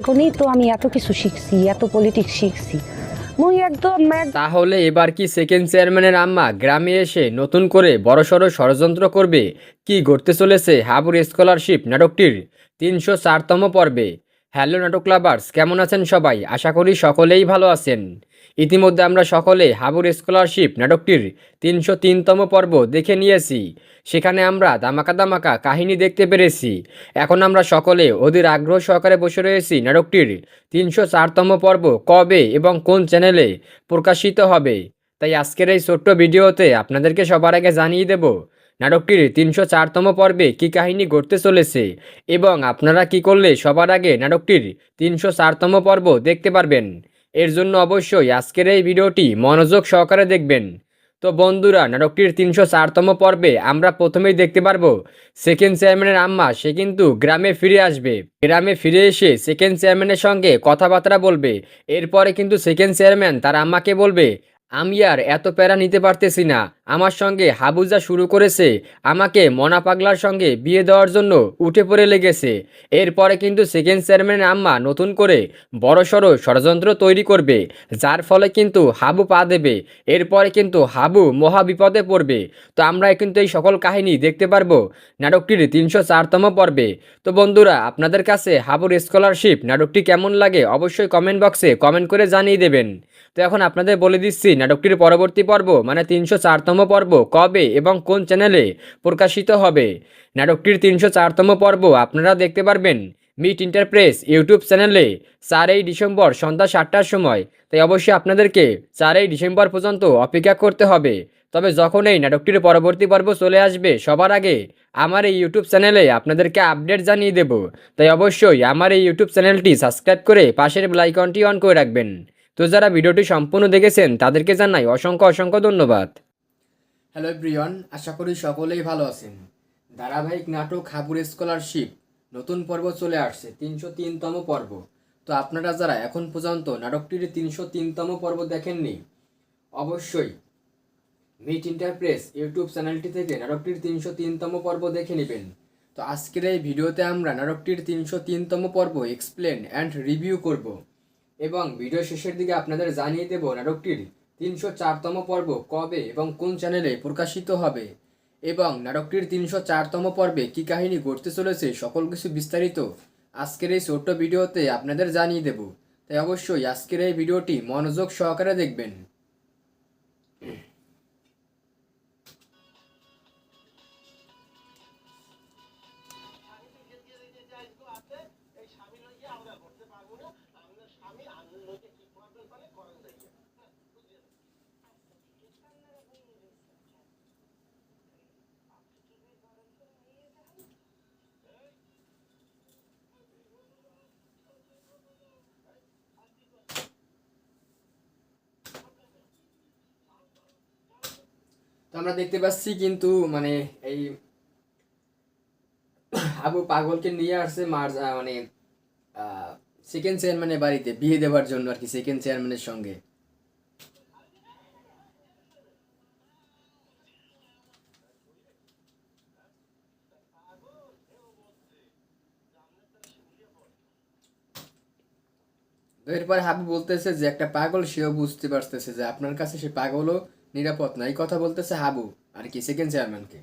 এখনই তো আমি এত কিছু শিখছি, এত পলিটিক্স শিখছি। তাহলে এবার কি সেকেন্ড চেয়ারম্যানের আম্মা গ্রামে এসে নতুন করে বড়সড় ষড়যন্ত্র করবে? কি ঘটতে চলেছে হাবুর স্কলারশিপ নাটকটির? তিনশো চারতম পর্বে। হ্যালো নাটক লাভার্স কেমন আছেন সবাই? আশা করি সকলেই ভালো আছেন। ইতিমধ্যে আমরা সকলে হাবুর স্কলারশিপ নাটকটির তিনশো তিনতম পর্ব দেখে নিয়েছি। সেখানে আমরা দামাকা দামাকা কাহিনী দেখতে পেরেছি। এখন আমরা সকলে ওদের আগ্রহ সহকারে বসে রয়েছি নাটকটির তিনশো চারতম পর্ব কবে এবং কোন চ্যানেলে প্রকাশিত হবে। তাই আজকের এই ছোট্ট ভিডিওতে আপনাদেরকে সবার আগে জানিয়ে দেব, নাটকটির তিনশো চারতম পর্বে কী কাহিনী ঘটতে চলেছে এবং আপনারা কি করলে সবার আগে নাটকটির তিনশো চারতম পর্ব দেখতে পারবেন। এর জন্য অবশ্যই আজকের এই ভিডিওটি মনোযোগ সহকারে দেখবেন। তো বন্ধুরা, নাটকটির তিনশো চারতম পর্বে আমরা প্রথমেই দেখতে পারব সেকেন্ড চেয়ারম্যানের আম্মা, সে কিন্তু গ্রামে ফিরে আসবে। গ্রামে ফিরে এসে সেকেন্ড চেয়ারম্যানের সঙ্গে কথাবার্তা বলবে। এরপরে কিন্তু সেকেন্ড চেয়ারম্যান তার আম্মাকে বলবে, আমি আর এত প্যারা নিতে পারতেছি না। আমার সঙ্গে হাবুজা শুরু করেছে, আমাকে মনা পাগলার সঙ্গে বিয়ে দেওয়ার জন্য উঠে পড়ে লেগেছে। এরপরে কিন্তু সেকেন্ড চেয়ারম্যানের আম্মা নতুন করে বড়সড় ষড়যন্ত্র তৈরি করবে, যার ফলে কিন্তু হাবু পা দেবে। এরপরে কিন্তু হাবু মহা বিপদে পড়বে। তো আমরা কিন্তু এই সকল কাহিনী দেখতে পারব নাটকটির তিনশো চারতম পর্বে। তো বন্ধুরা, আপনাদের কাছে হাবুর স্কলারশিপ নাটকটি কেমন লাগে অবশ্যই কমেন্ট বক্সে কমেন্ট করে জানিয়ে দেবেন। তো এখন আপনাদের বলে দিচ্ছি, নাটকটির পরবর্তী পর্ব মানে তিনশো চারতম পর্ব কবে এবং কোন চ্যানেলে প্রকাশিত হবে? নাটকটির তিনশো চারতম পর্ব আপনারা দেখতে পারবেন মিট ইন্টারপ্রেস ইউটিউব চ্যানেলে চারই ডিসেম্বর সন্ধ্যা সাতটার সময়। তাই অবশ্যই আপনাদেরকে চারই ডিসেম্বর পর্যন্ত অপেক্ষা করতে হবে। তবে যখন এই নাটকটির পরবর্তী পর্ব চলে আসবে সবার আগে আমার এই ইউটিউব চ্যানেলে আপনাদেরকে আপডেট জানিয়ে দেব। তাই অবশ্যই আমার এই ইউটিউব চ্যানেলটি সাবস্ক্রাইব করে পাশের বেলাইকনটি অন করে রাখবেন। তো যারা ভিডিওটি সম্পূর্ণ দেখেছেন তাদেরকে জানাই অসংখ্য অসংখ্য ধন্যবাদ। হ্যালো ব্রিয়ন আশা করি সকলেই ভালো আছেন। ধারাবাহিক নাটক হাবুর স্কলারশিপ নতুন পর্ব চলে আসছে, তিনশো তিনতম পর্ব। তো আপনারা যারা এখন পর্যন্ত নাটকটির তিনশো তিনতম পর্ব দেখেননি, অবশ্যই মিট ইন্টারপ্রেস ইউটিউব চ্যানেলটি থেকে নাটকটির তিনশো তিনতম পর্ব দেখে নেবেন। তো আজকের এই ভিডিওতে আমরা নাটকটির তিনশো তিনতম পর্ব এক্সপ্লেন অ্যান্ড রিভিউ করব এবং ভিডিও শেষের দিকে আপনাদের জানিয়ে দেব নাটকটির তিনশো চারতম পর্ব কবে এবং কোন চ্যানেলে প্রকাশিত হবে? এবং নাটকটির তিনশো চারতম পর্বে কী কাহিনী ঘটতে চলেছে সকল কিছু বিস্তারিত আজকের এই ছোট্ট ভিডিওতে আপনাদের জানিয়ে দেব। তাই অবশ্যই আজকের এই ভিডিওটি মনোযোগ সহকারে দেখবেন। আমরা দেখতে পাচ্ছি কিন্তু মানে এই আবু পাগলকে নিয়ে আসছে মার মানে সেকেন্ড চেয়ারম্যানের বাড়িতে, বিয়ে দেওয়ার জন্য আর কি সেকেন্ড চেয়ারম্যানের সঙ্গে। এরপর হাবু বলতেছে যে, একটা পাগল, সেও বুঝতে পারতেছে যে আপনার কাছে সে পাগলও নিরাপদ নাই কথা বলতেছে হাবু আর কি সেকেন্ড চেয়ারম্যানকে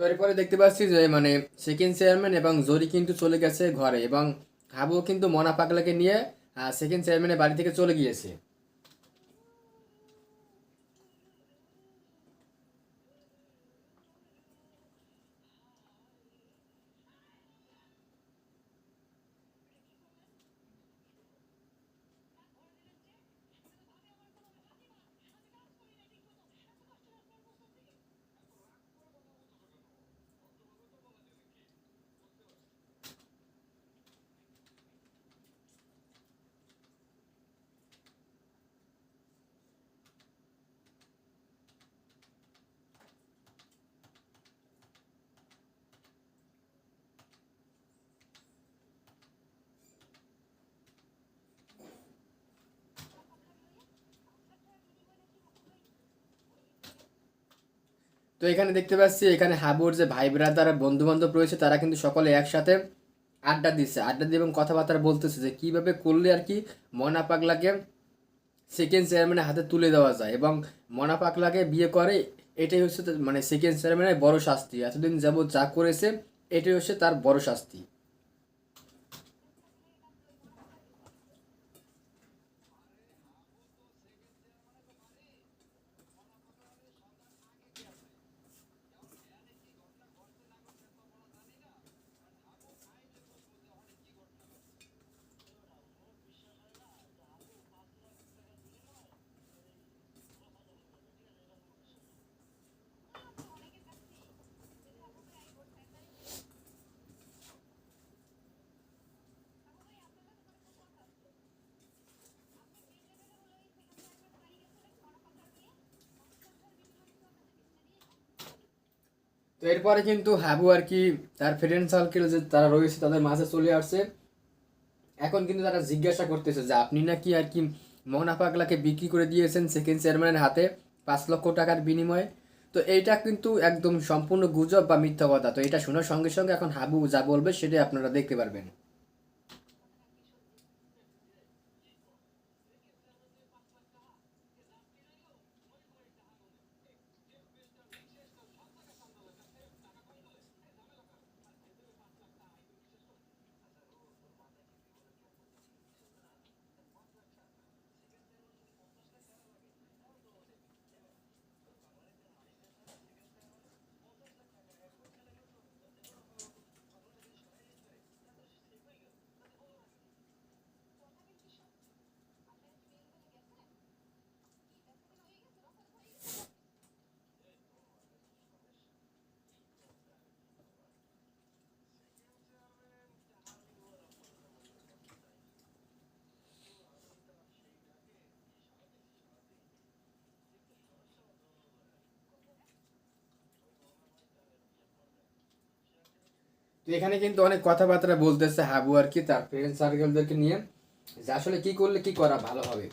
তো এরপরে দেখতে পাচ্ছি যে মানে সেকেন্ড চেয়ারম্যান এবং জরি কিন্তু চলে গেছে ঘরে এবং হাবু কিন্তু মনা পাগলাকে নিয়ে সেকেন্ড চেয়ারম্যানের বাড়ি থেকে চলে গিয়েছে। তো এখানে দেখতে পাচ্ছি, এখানে হাবুর যে ভাই ব্রাদার বন্ধু বান্ধব রয়েছে, তারা কিন্তু সকলে একসাথে আড্ডা দিচ্ছে। আড্ডা দিয়ে এবং কথাবার্তা বলতেছে যে কীভাবে করলে আর কি মনা পাগলাকে সেকেন্ড চেয়ারম্যানের হাতে তুলে দেওয়া যায় এবং মনা পাগলাকে বিয়ে করে, এটাই হচ্ছে মানে সেকেন্ড চেয়ারম্যানের বড় শাস্তি। এতদিন যাবৎ যা করেছে, এটাই হচ্ছে তার বড় শাস্তি। এরপরে কিন্তু হাবু আর কি, তার ফ্রেন্ড সার্কেল যে তারা রয়েছে, তাদের মাঝে চলে আসছে। এখন কিন্তু তারা জিজ্ঞাসা করতেছে যে, আপনি নাকি আর কি মোহনা পাগলাকে বিক্রি করে দিয়েছেন সেকেন্ড চেয়ারম্যানের হাতে পাঁচ লক্ষ টাকার বিনিময়ে? তো এইটা কিন্তু একদম সম্পূর্ণ গুজব বা মিথ্যা কথা তো এটা শোনার সঙ্গে সঙ্গে এখন হাবু যা বলবে সেটাই আপনারা দেখতে পারবেন। তো এখানে কিন্তু অনেক কথাবার্তা বলতেছে হাবু আর কি তার ফ্রেন্ড সার্কেলদেরকে নিয়ে যে আসলে কি করলে কি করা ভালো হবে।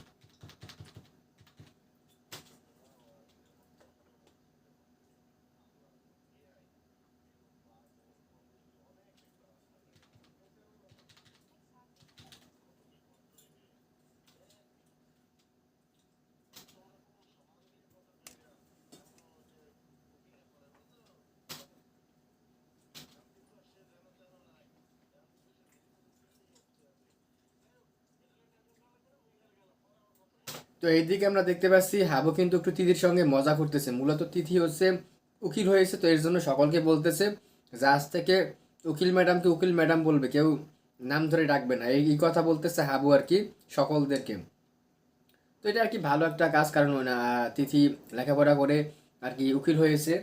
তো এইদিকে আমরা দেখতে পাচ্ছি হাবু কিন্তু একটু তিথির সঙ্গে মজা করতেছে। মূলত তিথি হচ্ছে উকিল হয়েছে তো এর জন্য সকলকে বলতেছে যে আজ থেকে উকিল ম্যাডামকে উকিল ম্যাডাম বলবে, কেউ নাম ধরে ডাকবে না। এই কথা বলতেছে হাবু আর কি সকলদেরকে। তো এটা আর কি ভালো একটা কাজ, কারণ তিথি লেখাপড়া করে আর কি উকিল হয়েছে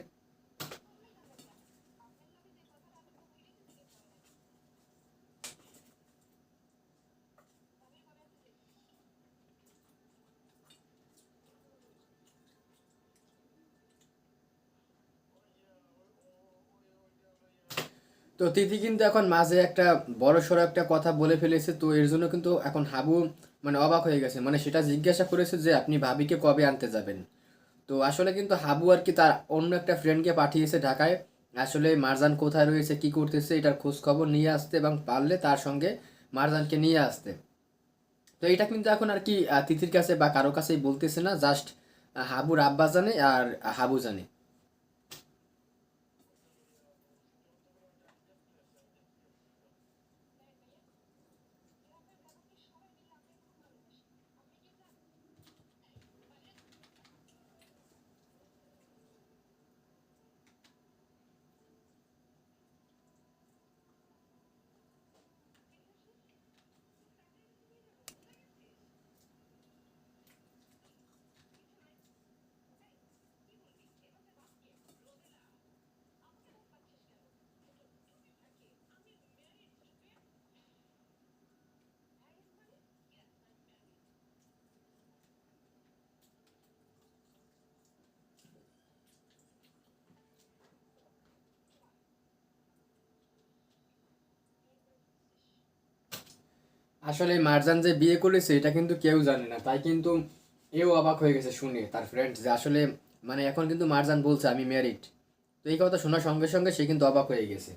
তো তিথি কিন্তু এখন মাঝে একটা বড় সড়ো একটা কথা বলে ফেলেছে, তো এর জন্য কিন্তু এখন হাবু মানে অবাক হয়ে গেছে। মানে সেটা জিজ্ঞাসা করেছে যে, আপনি ভাবিকে কবে আনতে যাবেন? তো আসলে কিন্তু হাবু আর কি তার অন্য একটা ফ্রেন্ডকে পাঠিয়েছে ঢাকায়। আসলে মারজান কোথায় রয়েছে, কি করতেছে, এটার খোঁজ খবর নিয়ে আসতে এবং পারলে তার সঙ্গে মারজানকে নিয়ে আসতে। তো এটা কিন্তু এখন আর কি তিথির কাছে বা কারও কাছেই বলতেছে না, জাস্ট হাবুর আব্বা জানে আর হাবু জানে। আসলে মারজান যে বিয়ে করেছে, এটা কিন্তু কেউ জানে না। তাই কিন্তু এও অবাক হয়ে গেছে শুনে তার ফ্রেন্ড যে আসলে মানে এখন কিন্তু মারজান বলছে, আমি ম্যারিড তো এই কথা শোনার সঙ্গে সঙ্গে সে কিন্তু অবাক হয়ে গেছে।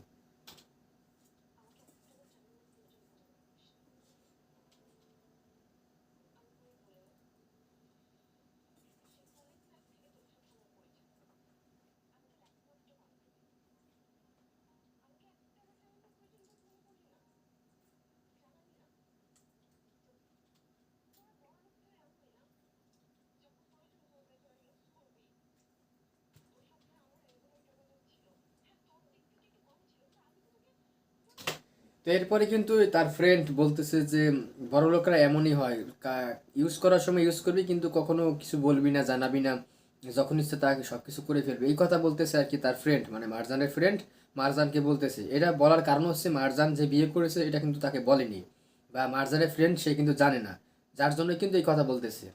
তো এরপরে কিন্তু তার ফ্রেন্ড বলতেছে যে, বড় লোকরা এমনই হয়। ইউজ করার সময় ইউজ করবি কিন্তু কখনো কিছু বলবি না, জানাবি না। যখন ইচ্ছে তাকে সব কিছু করে ফেলবে। এই কথা বলতেছে আর কি তার ফ্রেন্ড মানে মারজানের ফ্রেন্ড মারজানকে বলতেছে। এটা বলার কারণ হচ্ছে মারজান যে বিয়ে করেছে, এটা কিন্তু তাকে বলেনি। বা মারজানের ফ্রেন্ড সে কিন্তু জানে না। যার জন্য কিন্তু এই কথা বলতেছে।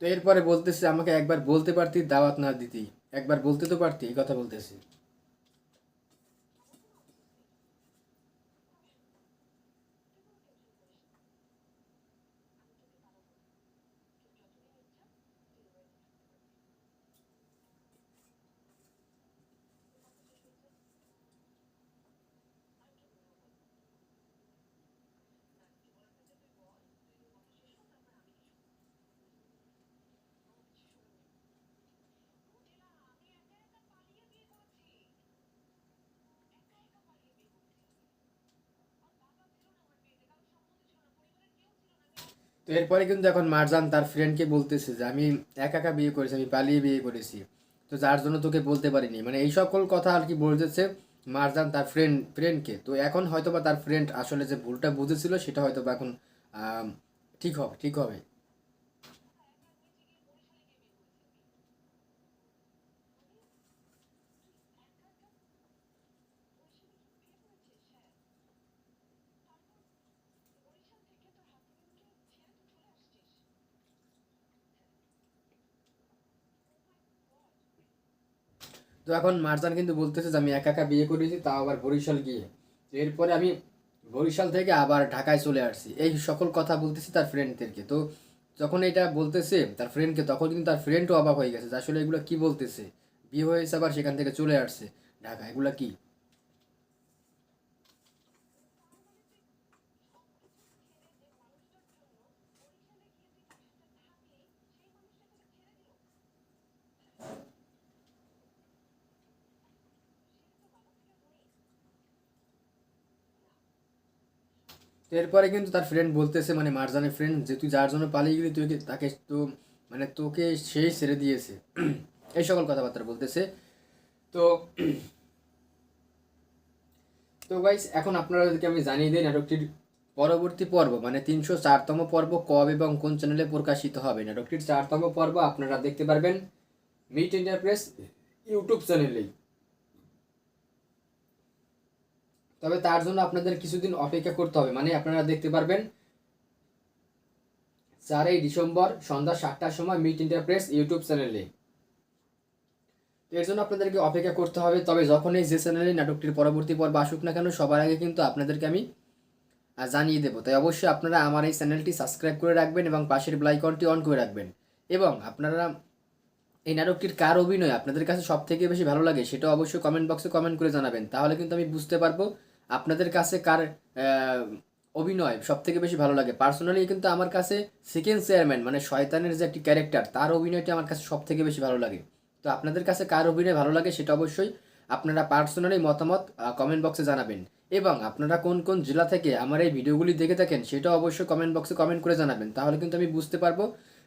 তো এরপরে বলতেছে, আমাকে একবার বলতে পারতি, দাওয়াত না দিতি একবার বলতে তো পারতি, এই কথা বলতেছে। এরপরে কিন্তু এখন মারজান তার ফ্রেন্ডকে বলতেছে যে, আমি একা একা বিয়ে করেছি, আমি পালিয়ে বিয়ে করেছি। তো যার জন্য তোকে বলতে পারিনি। মানে এই সকল কথা আর কি বলতেছে মারজান তার ফ্রেন্ড ফ্রেন্ডকে তো এখন হয়তো বা তার ফ্রেন্ড আসলে যে ভুলটা বুঝেছিল, সেটা হয়তো বা এখন ঠিক হবে ঠিক হবে। তো এখন মারজান কিন্তু বলতেছে যে আমি একা একা বিয়ে করেছি তাও আবার বরিশাল গিয়ে। তো এরপরে আমি বরিশাল থেকে আবার ঢাকায় চলে আসছি। এই সকল কথা বলতেছি তার ফ্রেন্ডদেরকে তো যখন এটা বলতেছে তার ফ্রেন্ডকে তখন কিন্তু তার ফ্রেন্ডও অবাক হয়ে গেছে যে আসলে এগুলো কী বলতেছে? বিয়ে হয়েছে আবার সেখান থেকে চলে আসছে। ঢাকা, এগুলো কি? এরপরে কিন্তু তার ফ্রেন্ড বলতেছে মানে মারজানের ফ্রেন্ড যে, তুই যার জন্য পালিয়ে গেলি তুই তাকে তো মানে তোকে সেই ছেড়ে দিয়েছে। এই সকল কথাবার্তা বলতেছে। তো তো গাইস এখন আপনাদেরকে আমি জানিয়ে দিই নাটকটির পরবর্তী পর্ব মানে তিনশো চারতম পর্ব কবে এবং কোন চ্যানেলে প্রকাশিত হবে। নাটকটির চারতম পর্ব আপনারা দেখতে পারবেন মিট ইন্টারপ্রেস ইউটিউব চ্যানেলেই তবে তার জন্য আপনাদের কিছুদিন অপেক্ষা করতে হবে। মানে আপনারা দেখতে পারবেন, চারই ডিসেম্বর সন্ধ্যা সাতটার সময় মিট ইন্টারপ্রেস ইউটিউব চ্যানেলে। এর জন্য আপনাদেরকে অপেক্ষা করতে হবে, তবে যখনই যে চ্যানেলে নাটকটির পরবর্তী পর্ব আসুক না কেন, সবার আগে কিন্তু আপনাদেরকে আমি জানিয়ে দেবো। তাই অবশ্যই আপনারা আমার এই চ্যানেলটি সাবস্ক্রাইব করে রাখবেন এবং পাশের ব্লাইকনটি অন করে রাখবেন। এবং আপনারা এই নাটকটির কার অভিনয় আপনাদের কাছে সব থেকে বেশি ভালো লাগে সেটা অবশ্যই কমেন্ট বক্সে কমেন্ট করে জানাবেন। তাহলে কিন্তু আমি বুঝতে পারব আপনাদের কাছে কার অভিনয় সব থেকে বেশি ভালো লাগে? পার্সোনালি কিন্তু আমার কাছে সেকেন্ড চেয়ারম্যান মানে শয়তানের যে একটি ক্যারেক্টার তার অভিনয়টা আমার কাছে সব থেকে বেশি ভালো লাগে। তো আপনাদের কাছে কার অভিনয় ভালো লাগে সেটা অবশ্যই আপনারা পার্সোনালি মতামত কমেন্ট বক্সে জানাবেন। এবং আপনারা কোন কোন জেলা থেকে আমার এই ভিডিওগুলি দেখে থাকেন সেটা অবশ্যই কমেন্ট বক্সে কমেন্ট করে জানাবেন। তাহলে কিন্তু আমি বুঝতে পারব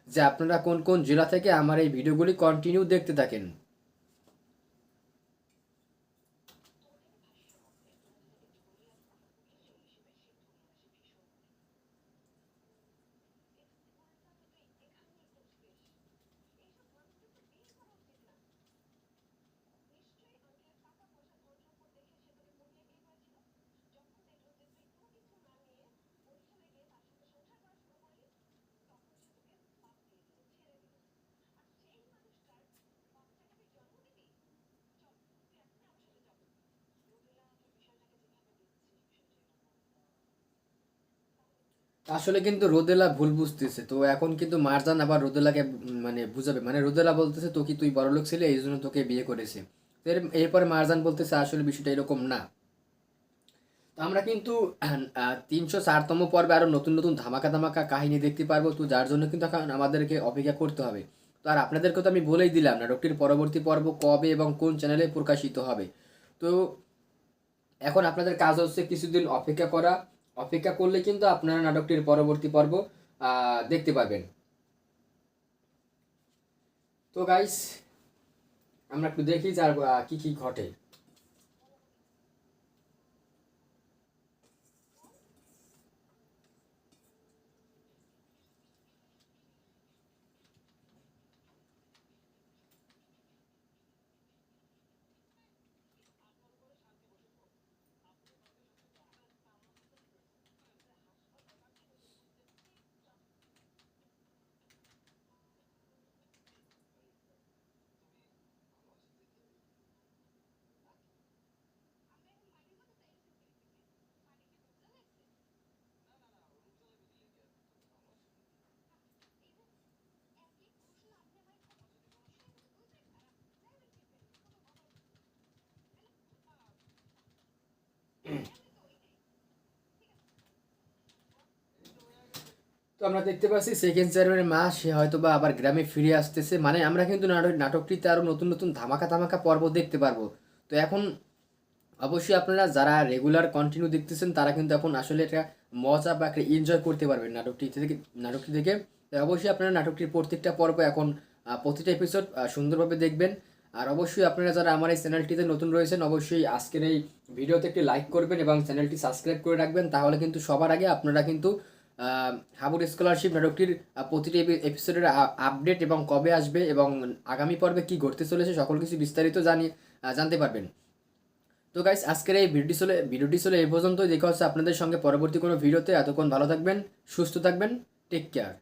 যে আপনারা কোন কোন জেলা থেকে আমার এই ভিডিওগুলি কন্টিনিউ দেখতে থাকেন। আসলে কিন্তু রোদেলা ভুল বুঝতেছে। তো এখন কিন্তু মারজান আবার রোদেলাকে মানে বুঝাবে। মানে রোদেলা বলতেছে তো কি তুই বড়লোক ছিলে, এই জন্য তোকে বিয়ে করেছে। এর- এরপরে মারজান বলতেছে, আসলে বিষয়টা এরকম না। তো আমরা কিন্তু তিনশো চারতম পর্বে আরও নতুন নতুন ধামাকা ধামাকা কাহিনী দেখতে পারব। তো যার জন্য কিন্তু এখন আমাদেরকে অপেক্ষা করতে হবে। তো আর আপনাদেরকে তো আমি বলেই দিলাম নাটকটির পরবর্তী পর্ব কবে এবং কোন চ্যানেলে প্রকাশিত হবে। তো এখন আপনাদের কাজ হচ্ছে কিছুদিন অপেক্ষা করা। অপেক্ষা করলে কিন্তু আপনারা নাটকটির পরবর্তী পর্ব দেখতে পাবেন। তো গাইস আমরা একটু দেখি যার কি কি ঘটে। তো আমরা দেখতে পাচ্ছি সেকেন্ড চেয়ারম্যানের মা, সে হয়তো বা আবার গ্রামে ফিরে আসতেছে। মানে আমরা কিন্তু নাটক নাটকটিতে আরও নতুন নতুন ধামাকা ধামাকা পর্ব দেখতে পারব। তো এখন অবশ্যই আপনারা যারা রেগুলার কন্টিনিউ দেখতেছেন, তারা কিন্তু এখন আসলে এটা মজা বা একটা এনজয় করতে পারবেন নাটকটি থেকে নাটকটি থেকে অবশ্যই আপনারা নাটকটির প্রত্যেকটা পর্ব এখন প্রতিটা এপিসোড সুন্দরভাবে দেখবেন। আর অবশ্যই আপনারা যারা আমার এই চ্যানেলটিতে নতুন রয়েছেন অবশ্যই আজকের এই ভিডিওতে একটি লাইক করবেন এবং চ্যানেলটি সাবস্ক্রাইব করে রাখবেন। তাহলে কিন্তু সবার আগে আপনারা কিন্তু হাবুর স্কলারশিপ নাটকটির প্রতিটি এপিসোডের আপডেট এবং কবে আসবে এবং আগামী পর্বে কি ঘটতে চলেছে সকল কিছু বিস্তারিত আহ, জানতে পারবেন। তো গাইস আজকের এই ভিডিওটি চলে ভিডিওটি চলে এই পর্যন্তই। দেখা হচ্ছে আপনাদের সঙ্গে পরবর্তী কোনো ভিডিওতে। এতক্ষণ ভালো থাকবেন সুস্থ থাকবেন টেক কেয়ার